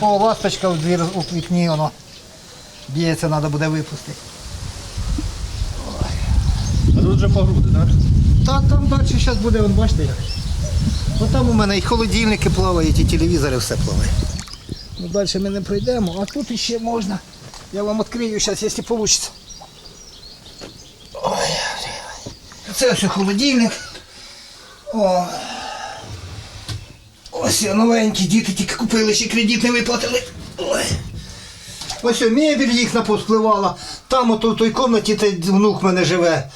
О, ласточка в двір у вікні, воно б'ється, треба буде випустити. А тут вже по груди, так? Та там далі зараз буде, вон, бачите як. От там у мене і холодильники плавають, і телевізори все плаває. Ну далі ми не пройдемо, а тут ще можна. Я вам відкрию зараз, якщо вийде. Ой, це ось холодильник. О. Ось я новенькі, діти тільки купили, ще кредит не виплатили. Ой. Ось о, мебель їх повспливала. Там ото в той кімнаті той внук мене живе.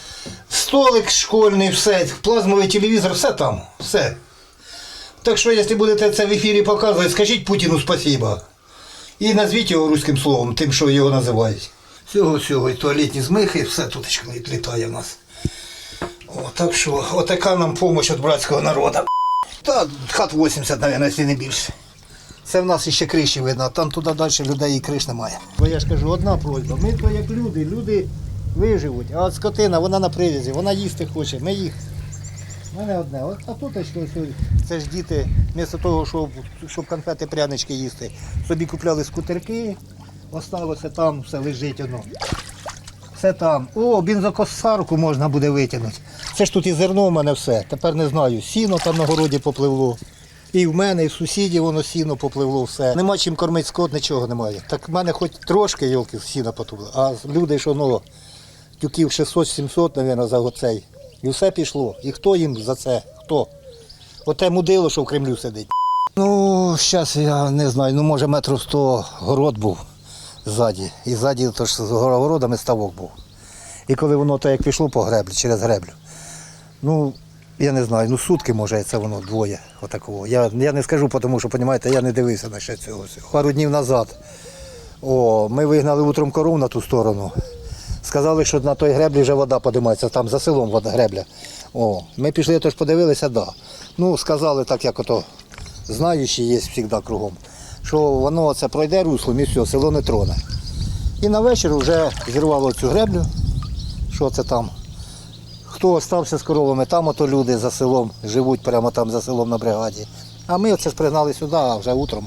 Столик школьний, все, плазмовий телевізор, все там, все. Так що, якщо будете це в ефірі показувати, скажіть Путіну спасибо. І назвіть його руським словом, тим, що його називають. Всього всього, і туалетні змихи, і все тут літає в нас. О, так що, отака нам допомога від братського народу. Та хат 80, мабуть, якщо не більше. Це в нас ще криші видно, там туди далі людей і криш немає. Бо я ж кажу, одна просьба. Ми то як люди, люди виживуть, а от скотина, вона на привязі, вона їсти хоче, ми їх. У мене одне. От, а тут ось, це ж діти, вмісто того, щоб, щоб конфети прянички їсти, собі купляли скутерки, осталося там, все лежить одно. Все там. О, бензокосарку можна буде витягнути. Це ж тут і зерно в мене все. Тепер не знаю. Сіно там на городі попливло. І в мене, і в сусідів воно сіно попливло все. Нема чим кормити скот, нічого немає. Так в мене хоч трошки йолки сіна потупло. А люди, що ну, тюків 600-700, мабуть, за оцей. І все пішло. І хто їм за це? Хто? Оте мудило, що в Кремлю сидить. Ну, зараз я не знаю, ну може метрів 100 город був ззаді. І ззаді то ж з городами ставок був. І коли воно так як пішло по греблі, через греблю, ну, я не знаю, ну сутки може це воно двоє отакого. Я, я не скажу, тому що, розумієте, я не дивився на ще цього. Пару днів назад о, ми вигнали утром коров на ту сторону. Сказали, що на той греблі вже вода подимається, там за селом вода гребля. О, ми пішли, тож подивилися, да. Ну, сказали так, як ото знаючі є завжди кругом, що воно це пройде руслом і все, село не троне. І на вечір вже зірвало цю греблю, що це там. Хто остався з коровами, там ото люди за селом живуть прямо там за селом на бригаді. А ми оце ж пригнали сюди, а вже утром.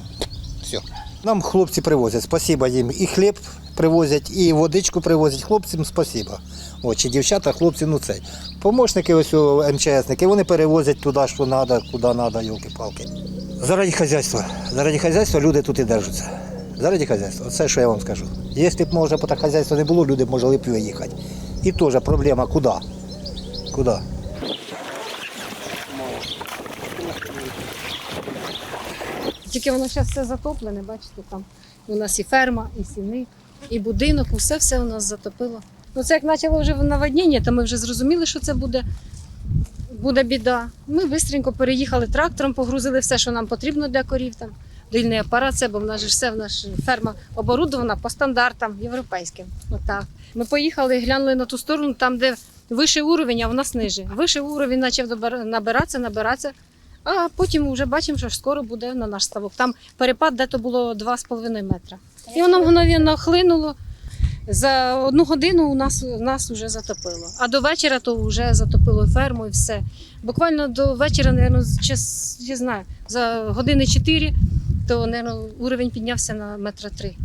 Все. Нам хлопці привозять, спасіба їм. І хліб привозять, і водичку привозять. Хлопцям спасіба. От, чи дівчата, хлопці, ну цей. Помощники ось о, МЧСники, вони перевозять туди, що треба, куди треба, йолки-палки. Заради хазяйства. Заради хазяйства люди тут і держаться. Заради хазяйства. Це що я вам скажу. Якщо б може по так хазяйства не було, люди б могли б виїхати. І теж проблема куди? Куди? Тільки воно зараз все затоплене, бачите, там у нас і ферма, і сіник, і будинок, усе все у нас затопило. Ну це як почало вже наводнення, то ми вже зрозуміли, що це буде, буде біда. Ми швидко переїхали трактором, погрузили все, що нам потрібно для корів. Там, дільний апарат, це, бо в нас же все в наша ферма оборудована по стандартам європейським. Отак. Ми поїхали, глянули на ту сторону, там, де вищий уровень, а в нас ниже. Вищий уровень почав набиратися, набиратися. А потім вже бачимо, що скоро буде на наш ставок. Там перепад де-то було 2,5 метра. І воно мгновенно хлинуло. За одну годину у нас, нас вже затопило. А до вечора то вже затопило ферму і все. Буквально до вечора, мабуть, час, я знаю, за години 4, то мабуть, уровень піднявся на метра три.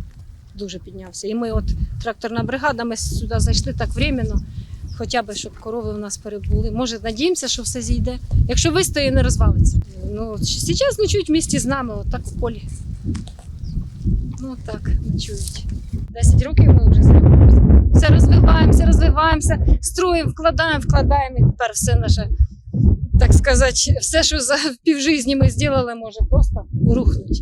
Дуже піднявся. І ми, от тракторна бригада, ми сюди зайшли так временно, хоча б щоб корови у нас перебули. Може, надіємося, що все зійде. Якщо вистоїть, не розвалиться. Ну, зараз ночують в місті з нами, отак у полі. Ну так, ночують. 10 років ми вже займаємося. Все розвиваємося, розвиваємося, строїмо, вкладаємо, вкладаємо, і тепер все наше, так сказати, все, що за півжизні ми зробили, може просто рухнути.